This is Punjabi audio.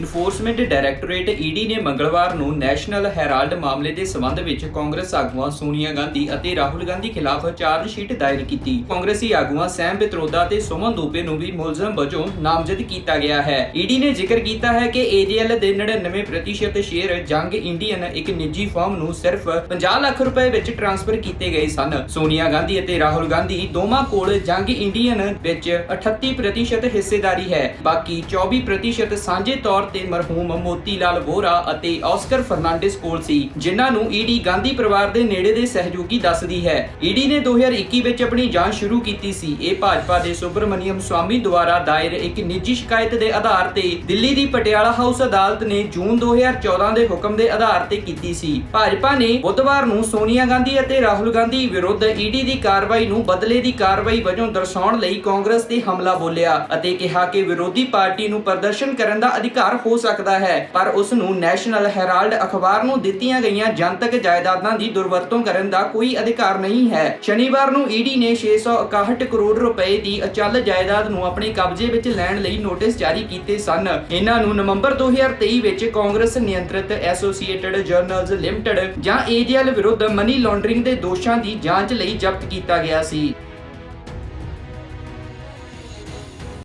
ਇਨਫੋਰਸਮੈਂਟ ਡਾਇਰੈਕਟੋਰੇਟ ਈਡੀ ਨੇ ਮੰਗਲਵਾਰ ਨੂੰ ਨੈਸ਼ਨਲ ਹੈਰਾਲਡ ਮਾਮਲੇ ਦੇ ਸਬੰਧ ਵਿੱਚ ਕਾਂਗਰਸ ਆਗੂਆਂ ਸੋਨੀਆ ਗਾਂਧੀ ਅਤੇ ਰਾਹੁਲ ਗਾਂਧੀ ਖਿਲਾਫ ਚਾਰਜ ਸ਼ੀਟ ਦਾਇਰ ਕੀਤੀ। ਕਾਂਗਰਸੀ ਆਗੂਆਂ ਸੈਮ ਪਿਤਰੋਦਾ ਤੇ ਸੁਮਨ ਦੂਬੇ ਨੂੰ ਵੀ ਮੁਲਜ਼ਮ ਵਜੋਂ ਨਾਮਜ਼ਦ ਕੀਤਾ ਗਿਆ ਹੈ। ਈਡੀ ਨੇ ਜ਼ਿਕਰ ਕੀਤਾ ਹੈ ਕਿ ਏਜੀਐਲ ਦੇ 99% ਸ਼ੇਅਰ ਜੰਗ ਇੰਡੀਅਨ ਇੱਕ ਨਿੱਜੀ ਫਰਮ ਨੂੰ ਸਿਰਫ 50 ਲੱਖ ਰੁਪਏ ਵਿੱਚ ਟ੍ਰਾਂਸਫਰ ਕੀਤੇ ਗਏ ਸਨ। ਸੋਨੀਆ ਗਾਂਧੀ ਅਤੇ ਰਾਹੁਲ ਗਾਂਧੀ ਦੋਵਾਂ ਕੋਲ ਜੰਗ ਇੰਡੀਅਨ ਵਿੱਚ 38% ਹਿੱਸੇਦਾਰੀ ਹੈ। ਬਾਕੀ 24% ਸਾਂਝੇ ਤੌਰ ਤੇ ਮਰਹੂਮ ਮੋਤੀ ਲਾਲ ਵੋਰਾ ਅਤੇ ਆਸਕਰ ਫਰਨਾਂਡਿਸ ਕੋਲ ਸੀ, ਜਿਨ੍ਹਾਂ ਨੂੰ ਈਡੀ ਗਾਂਧੀ ਪਰਿਵਾਰ ਦੇ ਨੇੜੇ ਦੇ ਸਹਿਯੋਗੀ ਦੱਸਦੀ ਹੈ। ਈਡੀ ਨੇ 2021 ਵਿੱਚ ਆਪਣੀ ਜਾਂਚ ਸ਼ੁਰੂ ਕੀਤੀ ਸੀ। ਇਹ ਭਾਜਪਾ ਦੇ ਸੁਬਰਮਨੀਅਮ ਸਵਾਮੀ ਦੁਆਰਾ ਦਾਇਰ ਇੱਕ ਨਿੱਜੀ ਸ਼ਿਕਾਇਤ ਦੇ ਆਧਾਰ ਤੇ ਦਿੱਲੀ ਦੀ ਪਟਿਆਲਾ ਹਾਊਸ ਅਦਾਲਤ ਨੇ ਜੂਨ 2014 ਦੇ ਹੁਕਮ ਦੇ ਆਧਾਰ ਤੇ ਕੀਤੀ ਸੀ। ਭਾਜਪਾ ਨੇ ਬੁੱਧਵਾਰ ਨੂੰ ਸੋਨੀਆ ਗਾਂਧੀ ਅਤੇ ਰਾਹੁਲ ਗਾਂਧੀ ਵਿਰੁੱਧ ਈਡੀ ਦੀ ਕਾਰਵਾਈ ਨੂੰ ਬਦਲੇ ਦੀ ਕਾਰਵਾਈ ਵਜੋਂ ਦਰਸਾਉਣ ਲਈ ਕਾਂਗਰਸ ਤੇ ਹਮਲਾ ਬੋਲਿਆ ਅਤੇ ਕਿਹਾ ਕਿ ਵਿਰੋਧੀ ਪਾਰਟੀ ਨੂੰ ਪ੍ਰਦਰਸ਼ਨ ਕਰਨ ਦਾ ਅਧਿਕਾਰ ਹੋ ਸਕਦਾ ਹੈ, ਪਰ ਉਸ ਨੂੰ ਨੈਸ਼ਨਲ ਹੈਰਾਲਡ ਅਖਬਾਰ ਨੂੰ ਦਿੱਤੀਆਂ ਗਈਆਂ ਜਨਤਕ ਜਾਇਦਾਦਾਂ ਦੀ ਦੁਰਵਰਤੋਂ ਕਰਨ ਦਾ ਕੋਈ ਅਧਿਕਾਰ ਨਹੀਂ ਹੈ। ਸ਼ਨੀਵਾਰ ਨੂੰ ਈਡੀ ਨੇ 661 ਕਰੋੜ ਰੁਪਏ ਦੀ ਅਚਲ ਜਾਇਦਾਦ ਨੂੰ ਆਪਣੇ ਕਬਜ਼ੇ ਵਿੱਚ ਲੈਣ ਲਈ ਨੋਟਿਸ ਜਾਰੀ ਕੀਤੇ ਸਨ। ਇਹਨਾਂ ਨੂੰ ਨਵੰਬਰ 2023 ਵਿੱਚ ਕਾਂਗਰਸ ਨਿਯੰਤਰਿਤ ਐਸੋਸੀਏਟਡ ਜਰਨਲਜ਼ ਲਿਮਟਿਡ ਜਾਂ ਏਜੀਐਲ ਵਿਰੁੱਧ ਮਨੀ ਲਾਂਡਰਿੰਗ ਦੇ ਦੋਸ਼ਾਂ ਦੀ ਜਾਂਚ ਲਈ ਜ਼ਬਤ ਕੀਤਾ ਗਿਆ ਸੀ।